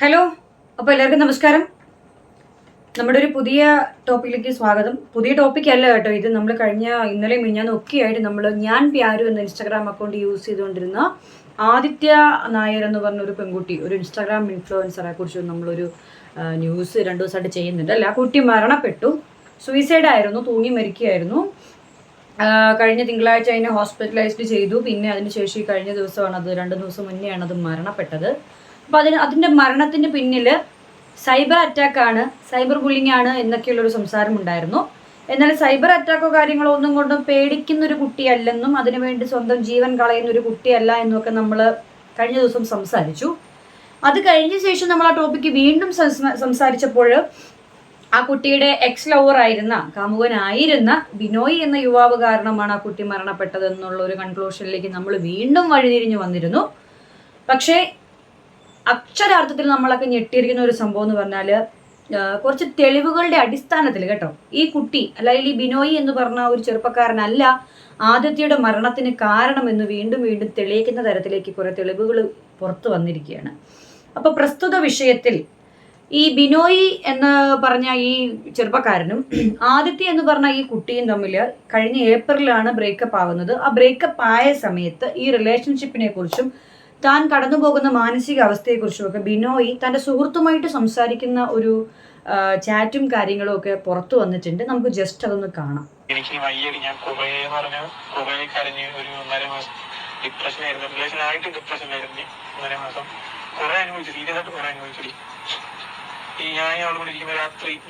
Hello അപ്പോൾ എല്ലാവർക്കും നമസ്കാരം. നമ്മുടെ ഒരു പുതിയ ടോപ്പിക്കിലേക്ക് സ്വാഗതം. പുതിയ ടോപ്പിക് അല്ല കേട്ടോ ഇത്. നമ്മൾ കഴിഞ്ഞ ഇന്നലെ മിഞ്ഞാന്ന് ഒക്കെ ആയിട്ട് നമ്മൾ ഞാൻ പ്യാരു എന്ന ഇൻസ്റ്റാഗ്രാം അക്കൗണ്ട് യൂസ് ചെയ്തുകൊണ്ടിരുന്ന ആദിത്യ നായർ എന്ന് പറഞ്ഞ ഒരു പെൺകുട്ടി ഒരു ഇൻസ്റ്റാഗ്രാം ഇൻഫ്ലുവൻസറെ കുറിച്ച് നമ്മളൊരു ന്യൂസ് രണ്ടു ദിവസമായിട്ട് ചെയ്യുന്നുണ്ട്. അല്ല ആ കുട്ടി മരണപ്പെട്ടു. സൂയിസൈഡ് ആയിരുന്നു തൂങ്ങി മരിക്കുകയായിരുന്നു. കഴിഞ്ഞ തിങ്കളാഴ്ച അതിനെ ഹോസ്പിറ്റലൈസ്ഡ് ചെയ്തു. പിന്നെ അതിനുശേഷം കഴിഞ്ഞ ദിവസമാണ് അത് രണ്ട് ദിവസം മുന്നെയാണ് അത് മരണപ്പെട്ടത്. അപ്പോൾ അതിന് അതിന്റെ മരണത്തിന് പിന്നിൽ സൈബർ അറ്റാക്ക് ആണ് സൈബർ ബുള്ളിംഗ് ആണ് എന്നൊക്കെയുള്ളൊരു സംസാരം ഉണ്ടായിരുന്നു. എന്നാൽ സൈബർ അറ്റാക്കോ കാര്യങ്ങളോ ഒന്നും കൊണ്ടും പേടിക്കുന്ന ഒരു കുട്ടിയല്ലെന്നും അതിനുവേണ്ടി സ്വന്തം ജീവൻ കളയുന്ന ഒരു കുട്ടിയല്ല എന്നൊക്കെ നമ്മൾ കഴിഞ്ഞ ദിവസം സംസാരിച്ചു. അത് കഴിഞ്ഞ ശേഷം നമ്മൾ ആ ടോപ്പിക്ക് വീണ്ടും സംസ- സംസാരിച്ചപ്പോൾ ആ കുട്ടിയുടെ എക്സ് ലവർ ആയിരുന്ന കാമുകനായിരുന്ന ബിനോയ് എന്ന യുവാവ് കാരണമാണ് ആ കുട്ടി മരണപ്പെട്ടത് എന്നുള്ള ഒരു കൺക്ലൂഷനിലേക്ക് നമ്മൾ വീണ്ടും വഴിതിരിഞ്ഞു വന്നിരുന്നു. പക്ഷേ അക്ഷരാർത്ഥത്തിൽ നമ്മളൊക്കെ ഞെട്ടിയിരിക്കുന്ന ഒരു സംഭവം എന്ന് പറഞ്ഞാൽ കുറച്ച് തെളിവുകളുടെ അടിസ്ഥാനത്തിൽ കേട്ടോ. ഈ കുട്ടി അല്ലെങ്കിൽ ഈ ബിനോയ് എന്ന് പറഞ്ഞ ഒരു ചെറുപ്പക്കാരനല്ല ആദിത്യയുടെ മരണത്തിന് കാരണമെന്ന് വീണ്ടും വീണ്ടും തെളിയിക്കുന്ന തരത്തിലേക്ക് കുറെ തെളിവുകൾ പുറത്തു വന്നിരിക്കുകയാണ്. അപ്പോൾ പ്രസ്തുത വിഷയത്തിൽ ഈ ബിനോയി എന്ന് പറഞ്ഞ ഈ ചെറുപ്പക്കാരനും ആദിത്യ എന്ന് പറഞ്ഞ ഈ കുട്ടിയും തമ്മിൽ കഴിഞ്ഞ ഏപ്രിലാണ് ബ്രേക്കപ്പ് ആവുന്നത്. ആ ബ്രേക്കപ്പ് ആയ സമയത്ത് ഈ റിലേഷൻഷിപ്പിനെ കുറിച്ചും താൻ കടന്നു പോകുന്ന മാനസിക അവസ്ഥയെക്കുറിച്ചുമൊക്കെ ബിനോയ് തന്റെ സുഹൃത്തുമായിട്ട് സംസാരിക്കുന്ന ഒരു ചാറ്റും കാര്യങ്ങളും ഒക്കെ പുറത്തു വന്നിട്ടുണ്ട്. നമുക്ക് ജസ്റ്റ് അതൊന്ന് കാണാം. എനിക്ക് വയ്യടി ഞാൻ കുറെ എന്ന് പറഞ്ഞാൽ കുറെ കരഞ്ഞ് ഒരു ഒന്നര മാസം ഡിപ്രഷൻ ആയിരുന്നു. റിലേഷൻ ആയിട്ട് ഡിപ്രഷൻ ആയിരുന്നു ഒന്നര മാസം. കുറെ അനുഭവിച്ചു സീരിയസ് ആയിട്ട് കുറെ അനുഭവിച്ചു ഈ ഞാൻ അവളോട് ഇരിക്കുമ്പോൾ രാത്രി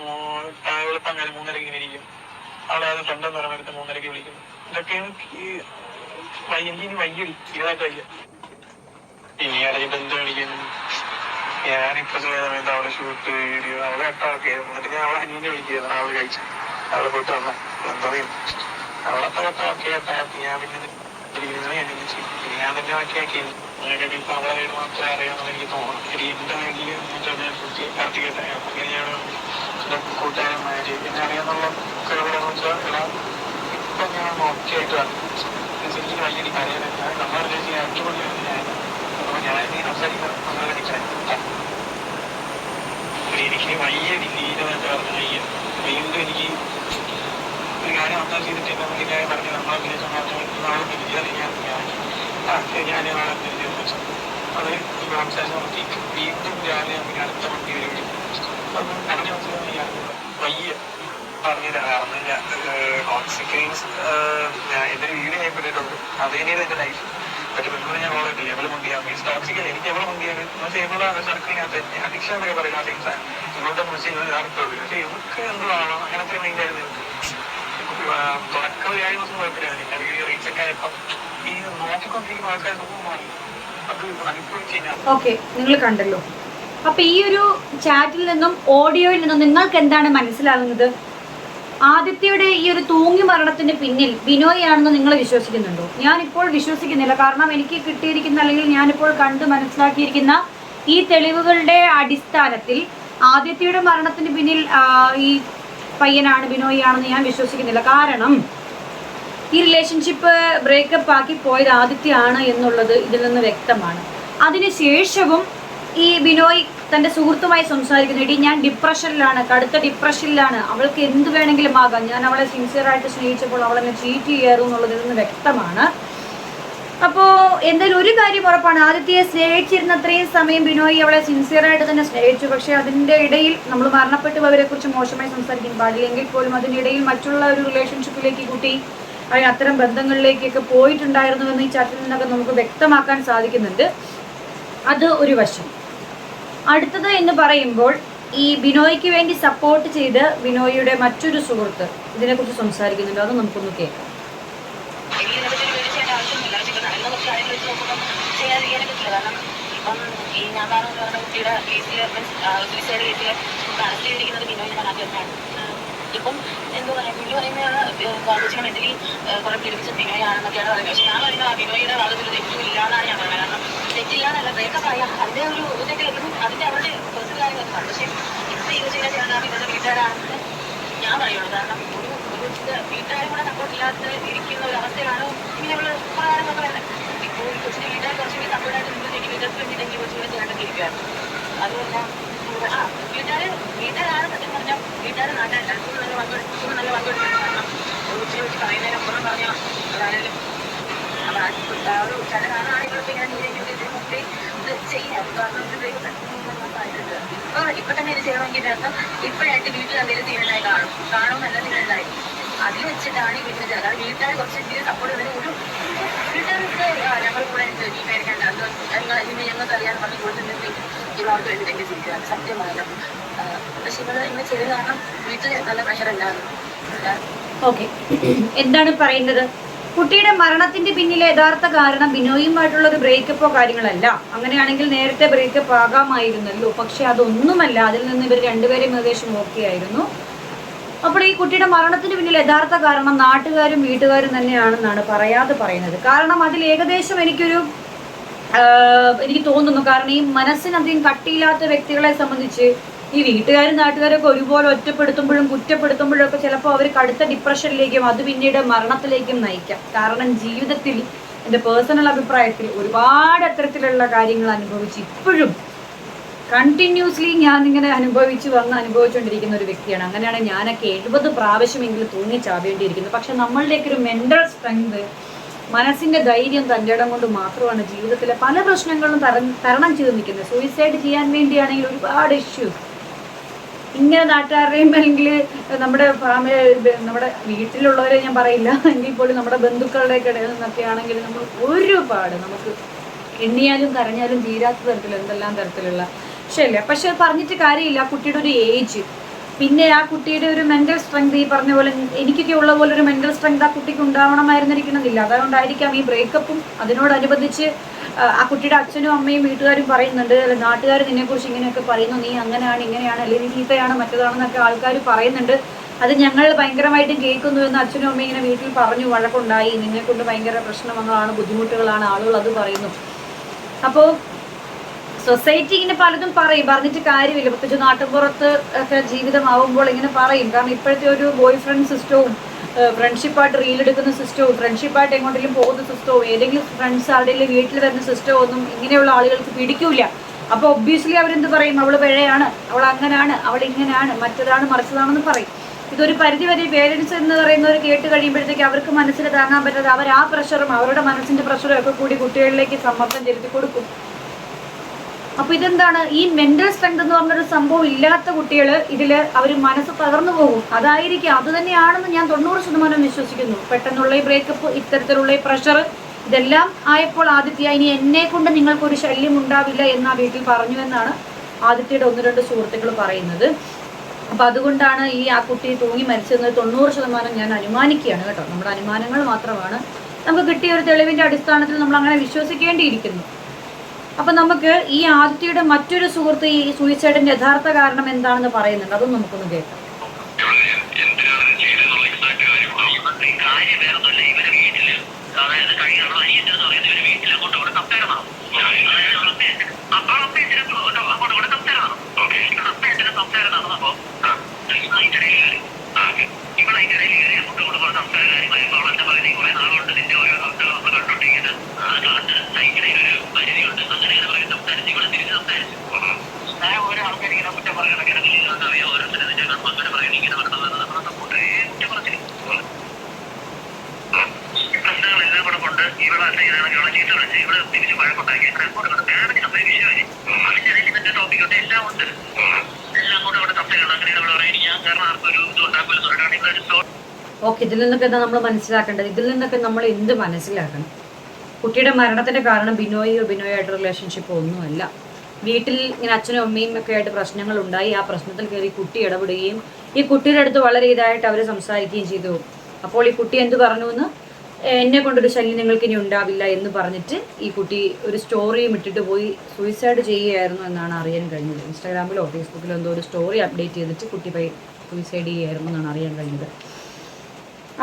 അങ്ങനെ കാലം മൂന്നരക്ക് ഇങ്ങനെ ഇരിക്കും. അവളെ അത് ഫ്രണ്ട് എന്ന് പറയുന്നത് മൂന്നരക്ക് വിളിക്കും ഇതൊക്കെയാണ് ഈ വയ്യ- എനിക്ക് ഇനി വയ്യടി ഇതായിട്ട് വയ്യ. ഇനി അറിയിട്ട് എന്ത് കാണിക്കുന്നു ഞാൻ ഇപ്പൊ ചില സമയത്ത് അവിടെ ഷൂട്ട് വീഡിയോ അവിടെ എട്ടൊക്കെ എന്നിട്ട് ഞാൻ അവളെ അനിയനെ വിളിക്കുകയായിരുന്നു അവൾ കഴിച്ചു. അവളെ പോയിട്ട് വന്ന. എന്താ അവളത്തെ എട്ടൊക്കെ എട്ടാക്കി ഞാൻ പിന്നെ ഞാൻ തന്നെ ബാക്കിയാക്കി ഇപ്പൊ തോന്നുന്നു. എന്റെ വീട്ടിൽ കൂട്ടുകാരന്മാര്. പിന്നെ അറിയാന്നുള്ള കഴിവുകളെന്ന് വെച്ചാൽ ഞാൻ നോക്കിയായിട്ട് എനിക്ക് വലിയ കാര്യമില്ല നമ്മുടെ എനിക്ക് വലിയ തീരുമാനമായിട്ട് പറഞ്ഞു വയ്യ വീണ്ടും എനിക്ക് ഒരു കാര്യം അന്താ ചെയ്തിട്ട് ഞാൻ പറഞ്ഞു നമ്മളെ സമാധാനം തിരിച്ചാൽ ഞാൻ ഞാൻ നാളെ തിരിച്ചു അത് സംസാരിച്ച് നോക്കി വീണ്ടും രാവിലെ നമുക്ക് അടുത്ത വണ്ടി വരും അപ്പം പറഞ്ഞ മനസ്സിലായി വയ്യ പറഞ്ഞില്ല കാരണം കോൺസിക്വൻസ് എന്റെ വീഡിയോ ഞാൻ പെട്ടിട്ടുണ്ട് അതേ എന്റെ ലൈഫ് പറ്റുമ്പോൾ ഞാൻ എവിടെ മുണ്ടിയാ മീൻസ് ടോക്സിക്കൽ എനിക്ക് എവിടെ മുണ്ടിയാണ് പക്ഷേ എവിടെ സർക്കിളിനകത്ത് എന്നൊക്കെ പറയുന്ന സാധനം ഇവളുടെ മുസ്ലിം ആർക്കുള്ളൂ പക്ഷേ ഇവർക്ക് എന്തോ ആണോ അങ്ങനത്തെ മൈൻഡ് ആയിരുന്നു എനിക്ക് തുടക്കം ഏഴ് ദിവസം കുഴപ്പമില്ലായിരുന്നു. ഞാൻ വീഡിയോ റീച്ച് ഒക്കെ ആയപ്പം ഈ നോക്കിക്കൊണ്ടിരിക്കുന്ന ആൾക്കാർ മാറി. ഓക്കെ നിങ്ങൾ കണ്ടല്ലോ. അപ്പൊ ഈ ഒരു ചാറ്റിൽ നിന്നും ഓഡിയോയിൽ നിന്നും നിങ്ങൾക്ക് എന്താണ് മനസ്സിലാകുന്നത്? ആദിത്യയുടെ ഈ ഒരു തൂങ്ങി മരണത്തിന് പിന്നിൽ ബിനോയ് ആണെന്ന് നിങ്ങൾ വിശ്വസിക്കുന്നുണ്ടോ? ഞാനിപ്പോൾ വിശ്വസിക്കുന്നില്ല. കാരണം എനിക്ക് കിട്ടിയിരിക്കുന്ന അല്ലെങ്കിൽ ഞാനിപ്പോൾ കണ്ട് മനസ്സിലാക്കിയിരിക്കുന്ന ഈ തെളിവുകളുടെ അടിസ്ഥാനത്തിൽ ആദിത്യയുടെ മരണത്തിന് പിന്നിൽ ഈ പയ്യനാണ് ബിനോയ് ആണെന്ന് ഞാൻ വിശ്വസിക്കുന്നില്ല. കാരണം ഈ റിലേഷൻഷിപ്പ് ബ്രേക്കപ്പ് ആക്കി പോയത് ആദിത്യമാണ് എന്നുള്ളത് ഇതിൽ നിന്ന് വ്യക്തമാണ്. അതിനുശേഷവും ഈ ബിനോയ് തന്റെ സുഹൃത്തുമായി സംസാരിക്കുന്നു. എടി ഞാൻ ഡിപ്രഷനിലാണ് കടുത്ത ഡിപ്രഷനിലാണ് അവൾക്ക് എന്ത് വേണമെങ്കിലും ആകാം. ഞാൻ അവളെ സിൻസിയറായിട്ട് സ്നേഹിച്ചപ്പോൾ അവളെന്നെ ചീറ്റ് ചെയ്യാറു എന്നുള്ളത് ഇതിൽ നിന്ന് വ്യക്തമാണ്. അപ്പോൾ എന്തായാലും ഒരു കാര്യം ഉറപ്പാണ്. ആദിത്യയെ സ്നേഹിച്ചിരുന്ന അത്രയും സമയം ബിനോയ് അവളെ സിൻസിയറായിട്ട് തന്നെ സ്നേഹിച്ചു. പക്ഷേ അതിന്റെ ഇടയിൽ നമ്മൾ മരണപ്പെട്ടു അവരെ കുറിച്ച് മോശമായി സംസാരിക്കാൻ പാടില്ലെങ്കിൽ പോലും അതിനിടയിൽ മറ്റുള്ള ഒരു റിലേഷൻഷിപ്പിലേക്ക് കുട്ടി അവൻ അത്തരം ബന്ധങ്ങളിലേക്കൊക്കെ പോയിട്ടുണ്ടായിരുന്നുവെന്ന് ഈ ചാറ്റിൽ നിന്നൊക്കെ നമുക്ക് വ്യക്തമാക്കാൻ സാധിക്കുന്നുണ്ട്. അത് ഒരു വശം. അടുത്തത് എന്ന് പറയുമ്പോൾ ഈ ബിനോയ്ക്ക് വേണ്ടി സപ്പോർട്ട് ചെയ്ത് ബിനോയിയുടെ മറ്റൊരു സുഹൃത്ത്. ഇതിനെക്കുറിച്ച് സംസാരിക്കുന്നുണ്ട്. അത് നമുക്കൊന്ന് കേൾക്കാം. ഇപ്പൊ എന്താ പറയാ പുള്ളി പറയുന്ന കുറെ പീഡിപ്പിച്ച ബിനോയാണെന്നൊക്കെയാണ് പറയുന്നത് പക്ഷെ ഞാൻ പറയുന്നത് ആ ബിനോയുടെ ഭാഗത്തിൽ തെറ്റും ഇല്ലാന്നാണ് ഞാൻ പറയുന്നത് കാരണം തെറ്റില്ല എന്നല്ല ബ്രേക്കപ്പ് ആയ അതിന്റെ ഒരു എപ്പോഴും അതിന്റെ അവരുടെ പേഴ്സണൽ കാര്യങ്ങളൊക്കെ പക്ഷെ ഇപ്പൊ ഇത് ചെയ്യുന്ന കാരണം ഇവരുടെ വീട്ടുകാരാണെന്ന് ഞാൻ പറയുള്ളൂ കാരണം ഒരു ഒരു വീട്ടുകാരും കൂടെ ഇല്ലാത്ത ഇരിക്കുന്ന ഒരു അവസ്ഥയിലാണ് ഇങ്ങനെയുള്ള പ്രകാരം പറയുന്നത് ഇപ്പോൾ ഈ കൊച്ചിന്റെ വീട്ടുകാർ കുറച്ചുകൂടി സപ്പോർട്ടായിട്ട് നിന്നിട്ട് വീട്ടുകാർക്ക് വേണ്ടിയിട്ട് എനിക്ക് കുറച്ചുകൂടി അതുമല്ല ആ വീട്ടുകാർ വീട്ടുകാരാണ് സത്യം പറഞ്ഞാൽ വീട്ടുകാർ നാട്ടുകാരല്ല നല്ല ഫുൾ നല്ല പങ്കെടുക്കും കാരണം ഉച്ചി വെച്ച് പറയുന്നതിനപ്പുറം പറഞ്ഞാൽ ഒരു ഇപ്പൊ തന്നെ ഇത് ചെയ്യണമെങ്കിൽ ഇപ്പോഴായിട്ട് വീട്ടിൽ എന്തെങ്കിലും തീരുന്നതായി കാണും കാണുമെന്നല്ല തീരുന്നതായി അതിൽ വെച്ചിട്ടാണ് ഈ വീട്ടിൽ ചെയ്യുന്നത് കാരണം വീട്ടുകാർ സപ്പോർട്ട് ഒരു വീട്ടുകാർക്ക് ഞങ്ങൾ കൂടെ ഇന്ന് ഞങ്ങൾക്ക് അറിയാൻ പറഞ്ഞു കൊടുത്തിട്ടുണ്ടെങ്കിൽ ഇവർക്ക് വേണ്ടി തന്നെ ജീവിക്കുക സത്യമാണല്ലോ ആ, പക്ഷെ ഇവർ ഇങ്ങനെ ചെയ്ത് കാരണം വീട്ടിൽ നല്ല പ്രഷർ ഉണ്ടാകും ഓക്കെ. എന്താണ് പറയുന്നത്? കുട്ടിയുടെ മരണത്തിന്റെ പിന്നിലെ യഥാർത്ഥ കാരണം ബിനോയുമായിട്ടുള്ള ഒരു ബ്രേക്കപ്പോ കാര്യങ്ങളല്ല. അങ്ങനെയാണെങ്കിൽ നേരത്തെ ബ്രേക്കപ്പ് ആകാമായിരുന്നല്ലോ. പക്ഷെ അതൊന്നുമല്ല. അതിൽ നിന്ന് ഇവർ രണ്ടുപേരെയും ഏകദേശം ഓക്കെ ആയിരുന്നു. അപ്പോൾ ഈ കുട്ടിയുടെ മരണത്തിന് പിന്നിൽ യഥാർത്ഥ കാരണം നാട്ടുകാരും വീട്ടുകാരും തന്നെയാണെന്നാണ് പറയാതെ പറയുന്നത്. കാരണം അതിൽ ഏകദേശം എനിക്കൊരു എനിക്ക് തോന്നുന്നു. കാരണം ഈ മനസ്സിനധികം കട്ടിയില്ലാത്ത വ്യക്തികളെ സംബന്ധിച്ച് ഈ വീട്ടുകാരും നാട്ടുകാരൊക്കെ ഒരുപോലെ ഒറ്റപ്പെടുത്തുമ്പോഴും കുറ്റപ്പെടുത്തുമ്പോഴും ഒക്കെ ചിലപ്പോൾ അവർ കടുത്ത ഡിപ്രഷനിലേക്കും അത് പിന്നീട് മരണത്തിലേക്കും നയിക്കാം. കാരണം ജീവിതത്തിൽ എന്റെ പേഴ്സണൽ അഭിപ്രായത്തിൽ ഒരുപാട് അത്തരത്തിലുള്ള കാര്യങ്ങൾ അനുഭവിച്ച് ഇപ്പോഴും കണ്ടിന്യൂസ്ലി ഇങ്ങനെ അനുഭവിച്ച് വന്ന് അനുഭവിച്ചുകൊണ്ടിരിക്കുന്ന ഒരു വ്യക്തിയാണ്. അങ്ങനെയാണ് ഞാനൊക്കെ എഴുപത് പ്രാവശ്യമെങ്കിലും തൂങ്ങി ചാവേണ്ടിയിരിക്കുന്നത്. പക്ഷെ നമ്മളുടെയൊക്കെ ഒരു മെന്റൽ സ്ട്രെങ്ത് മനസ്സിന്റെ ധൈര്യം തന്റെ ഇടം കൊണ്ട് മാത്രമാണ് ജീവിതത്തിലെ പല പ്രശ്നങ്ങളും തരം തരണം ചെയ്ത് നിൽക്കുന്നത്. സൂയിസൈഡ് ചെയ്യാൻ വേണ്ടിയാണെങ്കിൽ ഒരുപാട് ഇഷ്യൂസ് ഇങ്ങനെ നാട്ടുകാരുടെയും അല്ലെങ്കിൽ നമ്മുടെ ഫാമിലി നമ്മുടെ വീട്ടിലുള്ളവരെ ഞാൻ പറയില്ല. എങ്കിൽ പോലും നമ്മുടെ ബന്ധുക്കളുടെ ഇടയിൽ നിന്നൊക്കെ ആണെങ്കിൽ നമ്മൾ ഒരുപാട് നമുക്ക് എണ്ണിയാലും കരഞ്ഞാലും തീരാത്ത തരത്തിൽ എന്തെല്ലാം തരത്തിലുള്ള ശരിയല്ലേ പക്ഷെ പറഞ്ഞിട്ട് കാര്യമില്ല. കുട്ടിയുടെ ഒരു ഏജ്. പിന്നെ ആ കുട്ടിയുടെ ഒരു മെന്റൽ സ്ട്രെങ്ത് ഈ പറഞ്ഞ പോലെ എനിക്കൊക്കെ ഉള്ള പോലെ ഒരു മെന്റൽ സ്ട്രെങ്ത് ആ കുട്ടിക്ക് ഉണ്ടാവണമായിരുന്നിരിക്കണമെന്നില്ല. അതുകൊണ്ടായിരിക്കാം ഈ ബ്രേക്കപ്പും അതിനോടനുബന്ധിച്ച് ആ, കുട്ടിയുടെ അച്ഛനും അമ്മയും വീട്ടുകാരും പറയുന്നുണ്ട് അല്ല നാട്ടുകാർ നിന്നെക്കുറിച്ച് ഇങ്ങനെയൊക്കെ പറയുന്നു നീ അങ്ങനെയാണ് ഇങ്ങനെയാണ് അല്ലെങ്കിൽ ചീത്തയാണ് മറ്റേതാണെന്നൊക്കെ ആൾക്കാർ പറയുന്നുണ്ട്. അത് ഞങ്ങൾ ഭയങ്കരമായിട്ടും കേൾക്കുന്നു എന്ന് അച്ഛനും അമ്മയും ഇങ്ങനെ വീട്ടിൽ പറഞ്ഞു വഴക്കുണ്ടായി. നിന്നെ കൊണ്ട് ഭയങ്കര പ്രശ്നങ്ങളാണ് ബുദ്ധിമുട്ടുകളാണ് ആളുകൾ അത് പറയുന്നു. അപ്പോൾ സൊസൈറ്റി ഇങ്ങനെ പലതും പറയും പറഞ്ഞിട്ട് കാര്യമില്ല. പ്രത്യേകിച്ച് നാട്ടിൻപുറത്ത് ഒക്കെ ജീവിതമാവുമ്പോൾ ഇങ്ങനെ പറയും. കാരണം ഇപ്പോഴത്തെ ഒരു ബോയ് ഫ്രണ്ട് സിസ്റ്റവും ഫ്രണ്ട്ഷിപ്പായിട്ട് റീലെടുക്കുന്ന സിസ്റ്റവും ഫ്രണ്ട്ഷിപ്പായിട്ട് എങ്ങോട്ടെങ്കിലും പോകുന്ന സിസ്റ്റവും ഏതെങ്കിലും ഫ്രണ്ട്സ് ആരുടെയും വീട്ടിൽ വരുന്ന സിസ്റ്റവും ഒന്നും ഇങ്ങനെയുള്ള ആളുകൾക്ക് പിടിക്കൂല അപ്പോൾ ഒബ്വിയസ്ലി അവരെന്ത് പറയും? അവൾ പിഴയാണ് അവൾ അങ്ങനാണ് അവൾ ഇങ്ങനെയാണ് മറ്റതാണ് മറിച്ചതാണെന്ന് പറയും. ഇതൊരു പരിധിവരെ പേരൻസ് എന്ന് പറയുന്നവർ കേട്ട് കഴിയുമ്പോഴത്തേക്ക് അവർക്ക് മനസ്സിൽ താങ്ങാൻ പറ്റാതെ അവർ ആ പ്രഷറും അവരുടെ മനസ്സിന്റെ പ്രഷറും ഒക്കെ കൂടി കുട്ടികളിലേക്ക് സമ്മർദ്ദം ചെലുത്തി കൊടുക്കും. അപ്പൊ ഇതെന്താണ്? ഈ മെന്റൽ സ്ട്രെങ്ത് എന്ന് പറഞ്ഞൊരു സംഭവം ഇല്ലാത്ത കുട്ടികൾ ഇതിൽ അവർ മനസ്സ് തകർന്നു പോകും. അതായിരിക്കും. അത് തന്നെയാണെന്ന് ഞാൻ തൊണ്ണൂറ് ശതമാനം വിശ്വസിക്കുന്നു. പെട്ടെന്നുള്ള ഈ ബ്രേക്കപ്പ് ഇത്തരത്തിലുള്ള ഈ പ്രഷർ ഇതെല്ലാം ആയപ്പോൾ ആദിത്യ ഇനി എന്നെ കൊണ്ട് നിങ്ങൾക്കൊരു ശല്യം ഉണ്ടാവില്ല എന്ന് ആ വീട്ടിൽ പറഞ്ഞു എന്നാണ് ആദിത്യയുടെ ഒന്ന് രണ്ട് സുഹൃത്തുക്കൾ പറയുന്നത്. അപ്പൊ അതുകൊണ്ടാണ് ഈ ആ കുട്ടി തൂങ്ങി മരിച്ചതെന്ന് തൊണ്ണൂറ് ശതമാനം ഞാൻ അനുമാനിക്കുകയാണ് കേട്ടോ. നമ്മുടെ അനുമാനങ്ങൾ മാത്രമാണ്. നമുക്ക് കിട്ടിയ ഒരു തെളിവിന്റെ അടിസ്ഥാനത്തിൽ നമ്മൾ അങ്ങനെ വിശ്വസിക്കേണ്ടിയിരിക്കുന്നു. അപ്പൊ നമുക്ക് ഈ ആദിത്യയുടെ മറ്റൊരു സുഹൃത്ത് ഈ സൂയിസൈഡിന്റെ യഥാർത്ഥ കാരണം എന്താണെന്ന് പറയുന്നുണ്ട്. അതും നമുക്കൊന്ന് കേൾക്കാം. കാര്യം വേറെ ഇവരെ വീട്ടിൽ അതായത് കഴിഞ്ഞ അനിയന്റെ പറയുന്നത് ഇവർ വീട്ടിൽ അങ്ങോട്ട് ഇവിടെ കപ്പേറണം അപ്പൊ അപ്പേറ്റിന് അങ്ങോട്ട് ഇവിടെ കപ്പേറണം അപ്പേറ്റിന് സംസാരം നടന്നപ്പോ അതിന്റെ ഇടയിൽ കയറി ഇവിടെ അതിന്റെ ഇടയിൽ കയറി അങ്ങോട്ട് ഇവിടെ പറഞ്ഞ സംസാര കാര്യം വരുമ്പോൾ അവൾ എന്നെ പറയുന്നത് കുറെ നാളുകൊണ്ട് നിന്റെ ഓരോ അവസ്ഥ കണ്ടോണ്ടിരിക്കുന്നത് അതുകൊണ്ട് അതിന്റെ ഇടയിൽ ഒരു പരിധിയുണ്ട് അങ്ങനെ ഇങ്ങനെ പറയും സംസാരിച്ച് ഇവിടെ തിരിച്ച് സംസാരിച്ചു ഞാൻ ഓരോ ആൾക്കാർ ഇങ്ങനെ കുറ്റം പറയണം ഇങ്ങനെ അറിയാം ഓരോരുത്തരും നിന്റെ കർമ്മം അങ്ങനെ പറയണം ഇങ്ങനെ പറയണമെന്ന് നമ്മളെ സപ്പോർട്ട് കുറ്റം പറച്ചില്ല പ്രശ്നങ്ങളെല്ലാം കൂടെ കൊണ്ട് ഇവിടെ ഇങ്ങനെ ചീത്ത വിളിച്ച് ഇവിടെ തിരിച്ച് വഴക്കുണ്ടാക്കി അങ്ങോട്ട് ഫാമിലി തമ്മിൽ വിഷയമായി അതിന്റെ ഇടയിൽ ഇതിന്റെ ടോപ്പിക് ഉണ്ട്. എല്ലാം ഉണ്ട്. എല്ലാം കൂടെ ഇവിടെ തപ്പിക്കണം അങ്ങനെ ഇവിടെ പറയാൻ ഞാൻ കാരണം ആർക്കും ഒരു ഇത് ഉണ്ടാക്കില്ല. പറഞ്ഞാണ് ഇവിടെ ഓക്കെ ഇതിൽ നിന്നൊക്കെ എന്താ നമ്മൾ മനസ്സിലാക്കേണ്ടത്? ഇതിൽ നിന്നൊക്കെ നമ്മൾ എന്ത് മനസ്സിലാക്കണം? കുട്ടിയുടെ മരണത്തിന്റെ കാരണം ബിനോയിയോ ബിനോയായിട്ട് റിലേഷൻഷിപ്പോ ഒന്നുമല്ല. വീട്ടിൽ ഇങ്ങനെ അച്ഛനും അമ്മയും ഒക്കെ ആയിട്ട് പ്രശ്നങ്ങൾ ഉണ്ടായി. ആ പ്രശ്നത്തിൽ കയറി കുട്ടി ഇടപെടുകയും ഈ കുട്ടിയുടെ അടുത്ത് വളരെ ഇതായിട്ട് അവർ സംസാരിക്കുകയും ചെയ്തു. അപ്പോൾ ഈ കുട്ടി എന്ത് പറഞ്ഞു എന്ന്? എന്നെ കൊണ്ടൊരു ശല്യം നിങ്ങൾക്ക് ഇനി ഉണ്ടാവില്ല എന്ന് പറഞ്ഞിട്ട് ഈ കുട്ടി ഒരു സ്റ്റോറിയും ഇട്ടിട്ട് പോയി സൂയിസൈഡ് ചെയ്യുകയായിരുന്നു എന്നാണ് അറിയാൻ കഴിഞ്ഞത്. ഇൻസ്റ്റാഗ്രാമിലോ ഫേസ്ബുക്കിലോ എന്തോ ഒരു സ്റ്റോറി അപ്ഡേറ്റ് ചെയ്തിട്ട് കുട്ടി പോയി സൂയിസൈഡ് ചെയ്യുകയായിരുന്നു എന്നാണ് അറിയാൻ കഴിഞ്ഞത്.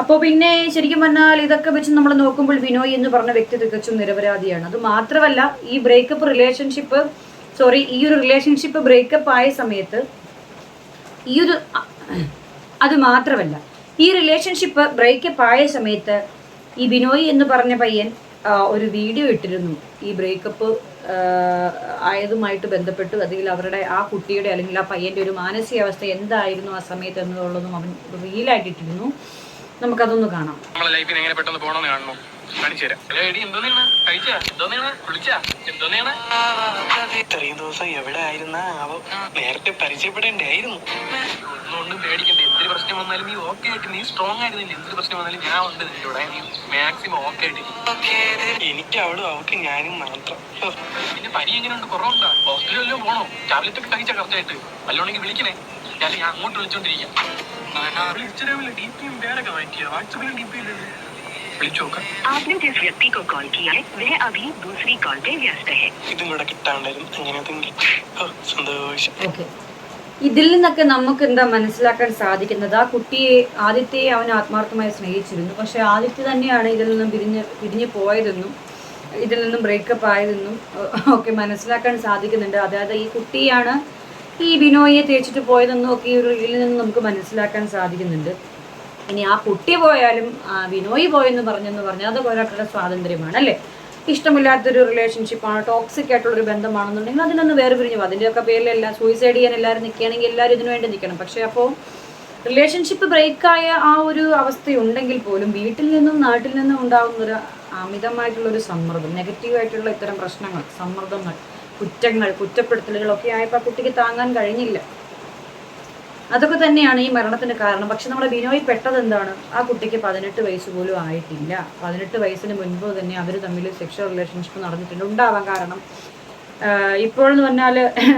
അപ്പോൾ പിന്നെ ശരിക്കും പറഞ്ഞാൽ ഇതൊക്കെ വെച്ച് നമ്മൾ നോക്കുമ്പോൾ വിനോയ് എന്ന് പറഞ്ഞ വ്യക്തി തികച്ചും നിരപരാധിയാണ്. അത് മാത്രമല്ല ഈ ബ്രേക്കപ്പ് റിലേഷൻഷിപ്പ് സോറി ഈ ഒരു റിലേഷൻഷിപ്പ് ബ്രേക്കപ്പ് ആയ സമയത്ത് ഈ ഒരു അത് മാത്രമല്ല ഈ റിലേഷൻഷിപ്പ് ബ്രേക്കപ്പ് ആയ സമയത്ത് ഈ ബിനോയ് എന്ന് പറഞ്ഞ പയ്യൻ ഒരു വീഡിയോ ഇട്ടിരുന്നു. ഈ ബ്രേക്കപ്പ് ആയതുമായിട്ട് ബന്ധപ്പെട്ട് അതിൽ അവരുടെ ആ കുട്ടിയുടെ അല്ലെങ്കിൽ ആ പയ്യന്റെ ഒരു മാനസികാവസ്ഥ എന്തായിരുന്നു ആ സമയത്ത് എന്നുള്ളതും അവൻ റീലായിട്ടിരുന്നു നമുക്കതൊന്ന് കാണാം. നമ്മളെ ലൈഫിൽ എങ്ങനെ പെട്ടെന്ന് പോകണമെന്ന് കാണണോ? ഇത്രയും ദിവസം എവിടെ ആയിരുന്ന അവ നേരത്തെ പരിചയപ്പെടേണ്ടായിരുന്നു. ഒന്നും പേടിക്കണ്ട? എന്തൊരു പ്രശ്നം വന്നാലും നീ ഓക്കെ ആയിട്ട് നീ സ്ട്രോങ് ആയിരുന്നില്ല എന്തൊരു പ്രശ്നം വന്നാലും ഞാൻ ഉണ്ട് നിന്റെ കൂടെ നീ മാക്സിമം ഓക്കെ ആയിട്ട് എനിക്ക് അവളും അവൾക്ക് ഞാനും മാത്രം പിന്നെ പനി എങ്ങനെയുണ്ട് കുറവുണ്ടോ ഹോസ്പിറ്റലിൽ വല്ലതും പോണോ ടാബ്ലറ്റ് ഒക്കെ കഴിച്ച കറക്റ്റായിട്ട് വല്ലോണെങ്കിൽ വിളിക്കണേ ഞാൻ ഞാൻ അങ്ങോട്ട് വിളിച്ചോണ്ടിരിക്കാം ഇൻസ്റ്റാഗ്രാമിൽ ഡി പിയും പേരൊക്കെ മാറ്റിയ വാട്സപ്പിലും ഡി പി ഇല്ലല്ലോ വിളിച്ചു നോക്കാം आपने जिस व्यक्ति को कॉल किया है वह अभी दूसरी कॉल पे व्यस्त है ഇതിൽ നിന്നൊക്കെ നമുക്ക് എന്താ മനസ്സിലാക്കാൻ സാധിക്കുന്നത്? ആ കുട്ടിയെ ആദിത്യയെ അവൻ ആത്മാർത്ഥമായി സ്നേഹിച്ചിരുന്നു. പക്ഷെ ആദിത്യ തന്നെയാണ് ഇതിൽ നിന്നും പിരിഞ്ഞ് പിരിഞ്ഞു പോയതെന്നും ഇതിൽ നിന്നും ബ്രേക്കപ്പ് ആയതെന്നും ഒക്കെ മനസ്സിലാക്കാൻ സാധിക്കുന്നുണ്ട്. അതായത് ഈ കുട്ടിയാണ് ഈ ബിനോയെ തേച്ചിട്ട് പോയതെന്നും ഒക്കെ ഈ ഒരു ഇതിൽ നിന്ന് നമുക്ക് മനസ്സിലാക്കാൻ സാധിക്കുന്നുണ്ട്. ഇനി ആ കുട്ടി പോയാലും ബിനോയ് പോയെന്ന് പറഞ്ഞെന്ന് പറഞ്ഞാൽ അത് ഒരാളുടെ സ്വാതന്ത്ര്യമാണ് അല്ലേ? ഇഷ്ടമില്ലാത്തൊരു റിലേഷൻഷിപ്പാണ് ടോക്സിക് ആയിട്ടുള്ളൊരു ബന്ധമാണെന്നുണ്ടെങ്കിൽ അതിനൊന്ന് വേറെ പിരിഞ്ഞു അതിന്റെയൊക്കെ പേരിലെല്ലാം സൂയിസൈഡ് ചെയ്യാൻ എല്ലാവരും നിൽക്കുകയാണെങ്കിൽ എല്ലാവരും ഇതിനു വേണ്ടി നിൽക്കണം. പക്ഷെ അപ്പോൾ റിലേഷൻഷിപ്പ് ബ്രേക്കായ ആ ഒരു അവസ്ഥയുണ്ടെങ്കിൽ പോലും വീട്ടിൽ നിന്നും നാട്ടിൽ നിന്നും ഉണ്ടാകുന്ന ഒരു അമിതമായിട്ടുള്ളൊരു സമ്മർദ്ദം നെഗറ്റീവായിട്ടുള്ള ഇത്തരം പ്രശ്നങ്ങൾ സമ്മർദ്ദങ്ങൾ കുറ്റങ്ങൾ കുറ്റപ്പെടുത്തലുകളൊക്കെ ആയപ്പോൾ ആ കുട്ടിക്ക് താങ്ങാൻ കഴിഞ്ഞില്ല. അതൊക്കെ തന്നെയാണ് ഈ മരണത്തിന് കാരണം. പക്ഷെ നമ്മുടെ ബിനോയ് പെട്ടത് എന്താണ്? ആ കുട്ടിക്ക് പതിനെട്ട് വയസ്സ് പോലും ആയിട്ടില്ല. പതിനെട്ട് വയസ്സിന് മുൻപ് തന്നെ അവർ തമ്മിൽ സെക്ഷൽ റിലേഷൻഷിപ്പ് നടന്നിട്ടുണ്ട്. ഉണ്ടാവാൻ കാരണം ഇപ്പോഴെന്ന് പറഞ്ഞാൽ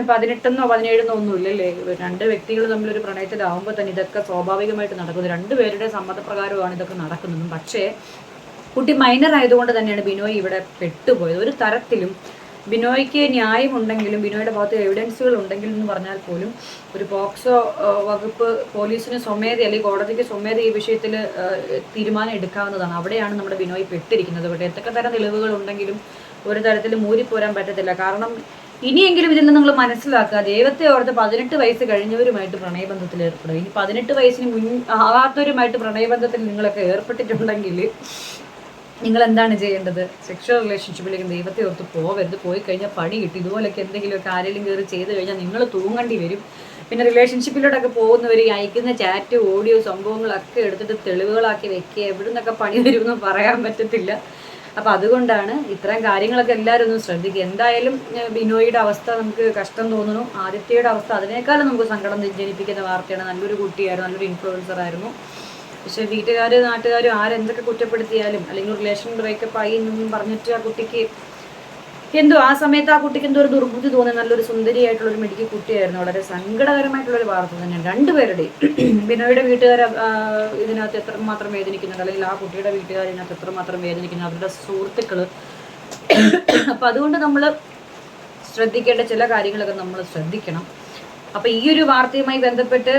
പതിനെട്ടെന്നോ പതിനേഴെന്നോ ഒന്നുമില്ലല്ലേ? രണ്ട് വ്യക്തികൾ തമ്മിലൊരു പ്രണയത്തിലാവുമ്പോൾ തന്നെ ഇതൊക്കെ സ്വാഭാവികമായിട്ട് നടക്കുന്നത് രണ്ടുപേരുടെ സമ്മതപ്രകാരമാണ് ഇതൊക്കെ നടക്കുന്നതും. പക്ഷേ കുട്ടി മൈനർ ആയതുകൊണ്ട് തന്നെയാണ് ബിനോയ് ഇവിടെ പെട്ടുപോയത്. ഒരു തരത്തിലും ബിനോയ്ക്ക് ന്യായമുണ്ടെങ്കിലും ബിനോയുടെ ഭാഗത്ത് എവിഡൻസുകൾ ഉണ്ടെങ്കിലും എന്ന് പറഞ്ഞാൽ പോലും ഒരു പോക്സോ വകുപ്പ് പോലീസിന് സ്വമേധ അല്ലെങ്കിൽ കോടതിക്ക് സ്വമേധ ഈ വിഷയത്തിൽ തീരുമാനം എടുക്കാവുന്നതാണ്. അവിടെയാണ് നമ്മുടെ ബിനോയ് പെട്ടിരിക്കുന്നത്. ഇവിടെ എന്തൊക്കെ തരം തെളിവുകൾ ഉണ്ടെങ്കിലും ഒരു തരത്തിലും മൂരിപ്പോരാൻ പറ്റത്തില്ല. കാരണം ഇനിയെങ്കിലും ഇതിൽ നിന്ന് നിങ്ങൾ മനസ്സിലാക്കുക ദൈവത്തെ ഓർത്ത് പതിനെട്ട് വയസ്സ് കഴിഞ്ഞവരുമായിട്ട് പ്രണയബന്ധത്തിൽ ഏർപ്പെടുക ഇനി പതിനെട്ട് വയസ്സിന് മുൻ ആകാത്തവരുമായിട്ട് പ്രണയബന്ധത്തിൽ നിങ്ങളൊക്കെ ഏർപ്പെട്ടിട്ടുണ്ടെങ്കിൽ നിങ്ങൾ എന്താണ് ചെയ്യേണ്ടത്? സെക്ഷൽ റിലേഷൻഷിപ്പിലേക്ക് ദൈവത്തെ ഓർത്ത് പോവരുത്. പോയി കഴിഞ്ഞാൽ പണി കിട്ടി. ഇതുപോലൊക്കെ എന്തെങ്കിലുമൊക്കെ ആരെങ്കിലും കയറി ചെയ്ത് കഴിഞ്ഞാൽ നിങ്ങൾ തൂങ്ങേണ്ടി വരും. പിന്നെ റിലേഷൻഷിപ്പിലോട്ടൊക്കെ പോകുന്നവർ അയക്കുന്ന ചാറ്റ് ഓഡിയോ സംഭവങ്ങളൊക്കെ എടുത്തിട്ട് തെളിവുകളാക്കി വെക്കുക. എവിടെ നിന്നൊക്കെ പണി വരുമെന്ന് പറയാൻ പറ്റത്തില്ല. അപ്പം അതുകൊണ്ടാണ് ഇത്തരം കാര്യങ്ങളൊക്കെ എല്ലാവരും ഒന്ന് ശ്രദ്ധിക്കുക. എന്തായാലും ബിനോയിയുടെ അവസ്ഥ നമുക്ക് കഷ്ടം തോന്നുന്നു. ആദിത്യയുടെ അവസ്ഥ അതിനേക്കാളും നമുക്ക് സങ്കടം ജനിപ്പിക്കുന്ന വാർത്തയാണ്. നല്ലൊരു കുട്ടിയായിരുന്നു നല്ലൊരു ഇൻഫ്ലുവൻസർ ആയിരുന്നു. പക്ഷെ വീട്ടുകാർ നാട്ടുകാരും ആരെന്തൊക്കെ കുറ്റപ്പെടുത്തിയാലും അല്ലെങ്കിൽ റിലേഷൻ ബ്രേക്കപ്പ് ആയി എന്നൊന്നും പറഞ്ഞിട്ട് ആ കുട്ടിക്ക് എന്തോ ആ സമയത്ത് ആ കുട്ടിക്ക് എന്തോ ഒരു ദുർബുദ്ധി തോന്നി നല്ലൊരു സുന്ദരിയായിട്ടുള്ള ഒരു മെഡിക്കൽ കുട്ടിയായിരുന്നു. വളരെ സങ്കടകരമായിട്ടുള്ള ഒരു വാർത്ത തന്നെയാണ്. രണ്ടുപേരുടെയും ബിനോയുടെ വീട്ടുകാർ ഇതിനകത്ത് എത്രമാത്രം വേദനിക്കുന്നുണ്ട് അല്ലെങ്കിൽ ആ കുട്ടിയുടെ വീട്ടുകാർ ഇതിനകത്ത് എത്രമാത്രം വേദനിക്കുന്നു അവരുടെ സുഹൃത്തുക്കൾ അപ്പം അതുകൊണ്ട് നമ്മൾ ശ്രദ്ധിക്കേണ്ട ചില കാര്യങ്ങളൊക്കെ നമ്മൾ ശ്രദ്ധിക്കണം. അപ്പോൾ ഈ ഒരു വാർത്തയുമായി ബന്ധപ്പെട്ട്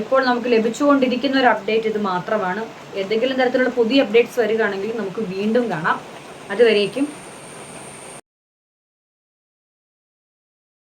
ഇപ്പോൾ നമുക്ക് ലഭിച്ചുകൊണ്ടിരിക്കുന്ന ഒരു അപ്ഡേറ്റ് ഇത് മാത്രമാണ്. എന്തെങ്കിലും തരത്തിലുള്ള പുതിയ അപ്ഡേറ്റ്സ് വരികയാണെങ്കിൽ നമുക്ക് വീണ്ടും കാണാം. അതുവരേക്കും